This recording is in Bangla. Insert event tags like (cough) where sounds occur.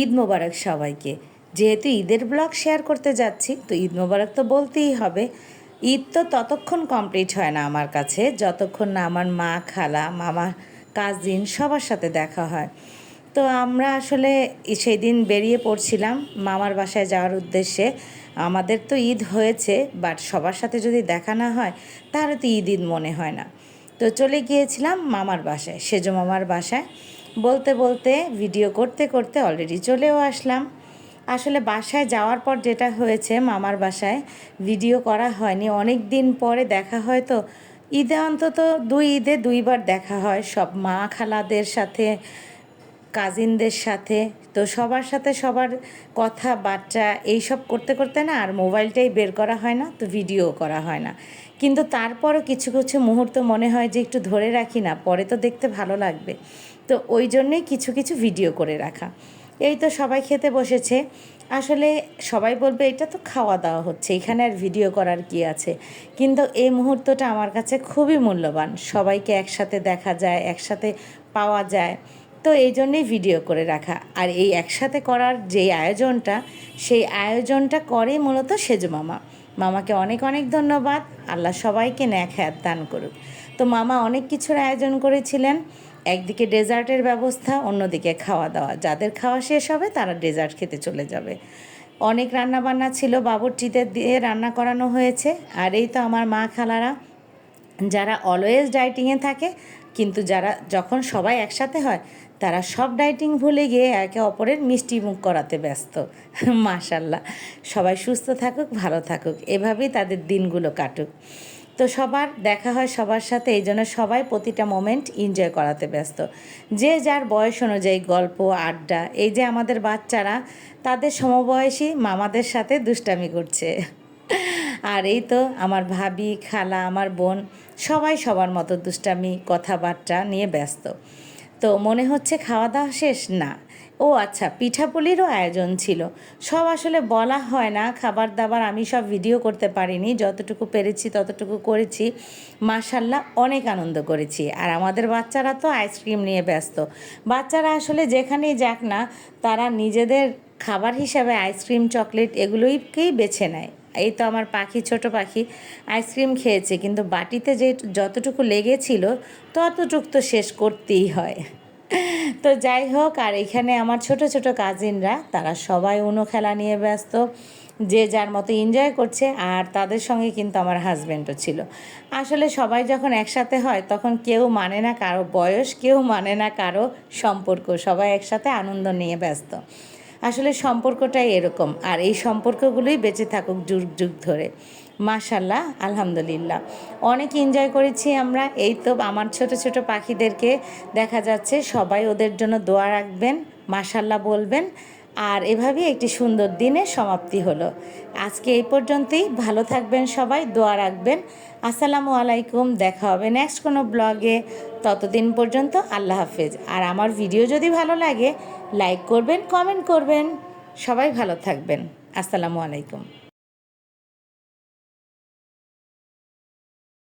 ঈদ মোবারক সবাইকে। যেহেতু ঈদের ব্লগ শেয়ার করতে যাচ্ছি, তো ঈদ মোবারক তো বলতেই হবে। ঈদ তো ততক্ষণ কমপ্লিট হয় না আমার কাছে, যতক্ষণ না আমার মা, খালা, মামা, কাজিন সবার সাথে দেখা হয়। তো আমরা আসলে সেই দিন বেরিয়ে পড়ছিলাম মামার বাসায় যাওয়ার উদ্দেশ্যে। আমাদের তো ঈদ হয়েছে, বাট সবার সাথে যদি দেখা না হয়, তাহলে তো ঈদ ঈদ মনে হয় না। তো চলে গিয়েছিলাম মামার বাসায়, সেজো মামার বাসায়। বলতে বলতে, ভিডিও করতে করতে অলরেডি চলেও আসলাম। আসলে বাসায় যাওয়ার পর যেটা হয়েছে মামার বাসায় ভিডিও করা হয়নি। অনেক দিন পরে দেখা হয় তো, ঈদে অন্তত দুই ঈদে দুইবার দেখা হয়। সব মা খালাদের সাথে কাজিনদের সাথে। তো সবার সাথে সবার কথা বাচ্চা এইসব করতে করতে না আর মোবাইলটাই বের করা হয় না, তো ভিডিও করা হয় না। কিন্তু তারপরও কিছু কিছু মুহূর্ত মনে হয় যে একটু ধরে রাখি না, পরে তো দেখতে ভালো লাগবে। তো ওই জন্যেই কিছু কিছু ভিডিও করে রাখা। এই তো সবাই খেতে বসেছে। আসলে সবাই বলবে, এটা তো খাওয়া দাওয়া হচ্ছে, এখানে আর ভিডিও করার কি আছে? কিন্তু এই মুহূর্তটা আমার কাছে খুবই মূল্যবান। সবাইকে একসাথে দেখা যায়, একসাথে পাওয়া যায়। তো এই জন্যেই ভিডিও করে রাখা। আর এই একসাথে করার যে আয়োজনটা, সেই আয়োজনটা করে মূলত সেজু মামা। মামাকে অনেক অনেক ধন্যবাদ। আল্লাহ সবাইকে ন্যাক হ্যাত দান করুক। তো মামা অনেক কিছুর আয়োজন করেছিলেন। একদিকে ডেজার্টের ব্যবস্থা, অন্যদিকে খাওয়া দাওয়া। যাদের খাওয়া শেষ হবে, তারা ডেজার্ট খেতে চলে যাবে। অনেক রান্না বান্না ছিল বাবুর্চিদের দিয়ে রান্না করানো হয়েছে। আর এই তো আমার মা খালারা, যারা অলওয়েজ ডাইটিংয়ে থাকে কিন্তু যারা, যখন সবাই একসাথে হয়, তারা সব ডাইটিং ভুলে গিয়ে একে অপরের মিষ্টি মুখ করাতে ব্যস্ত। (laughs) মাশাল্লাহ। সবাই সুস্থ থাকুক, ভালো থাকুক, এভাবেই তাদের দিনগুলো কাটুক। তো সবার, দেখা হয় সবার সাথে, এই জন্য সবাই প্রতিটা মোমেন্ট এনজয় করাতে ব্যস্ত। যে যার বয়স অনুযায়ী গল্প, আড্ডা, এই যে আমাদের বাচ্চারা, তাদের সমবয়সী মামাদের সাথে দুষ্টামি করছে। (laughs) আর এই তো আমার ভাবি, খালা, আমার বোন সবাই সবার মতো দুষ্টামি, কথাবার্তা নিয়ে ব্যস্ত। তো মনে হচ্ছে খাওয়া দাওয়া শেষ? না। ও আচ্ছা পিঠাপুলিরও আয়োজন ছিল। সব আসলে বলা হয় না, খাবার দাবার আমি সব ভিডিও করতে পারিনি। যতটুকু পেরেছি, ততটুকু করেছি। মাশাল্লাহ, অনেক আনন্দ করেছি। আর আমাদের বাচ্চারা তো আইসক্রিম নিয়ে ব্যস্ত। বাচ্চারা আসলে যেখানেই যাক না, তারা নিজেদের খাবার হিসাবে আইসক্রিম, চকলেট এগুলোইকেই বেছে নেয়। এই তো আমার পাখি, ছোট পাখি আইসক্রিম খেয়েছে। কিন্তু বাটিতে যে যতটুকু লেগেছিল, ততটুকু তো শেষ করতেই হয়। তো যাই হোক, আর এখানে আমার ছোট ছোট কাজিনরা তারা সবাই উনো খেলা নিয়ে ব্যস্ত। যে যার মতো এনজয় করছে, আর তাদের সঙ্গে কিন্তু আমার হাজব্যান্ডও ছিল। আসলে সবাই যখন একসাথে হয়, তখন কেউ মানে না কারও বয়স, কেউ মানে না কারও সম্পর্ক। সবাই একসাথে আনন্দ নিয়ে ব্যস্ত। আসলে সম্পর্কটাই এরকম। আর এই সম্পর্কগুলোই বেঁচে থাকুক যুগ যুগ ধরে। মাশাল্লাহ আলহামদুলিল্লাহ। অনেক এনজয় করেছি আমরা। এই তো আমার ছোট ছোট পাখিদেরকে দেখা যাচ্ছে। সবাই ওদের জন্য দোয়া রাখবেন মাশাল্লাহ বলবেন। আর এভাবে একটি সুন্দর দিনের সমাপ্তি হলো। আজকে এই পর্যন্তই। ভালো থাকবেন সবাই, দোয়া রাখবেন। আসসালামু আলাইকুম। দেখা হবে নেক্সট কোনো ব্লগে ততদিন পর্যন্ত আল্লাহ হাফেজ। আর আমার ভিডিও যদি ভালো লাগে লাইক করবেন কমেন্ট করবেন। সবাই ভালো থাকবেন। আসসালামু আলাইকুম।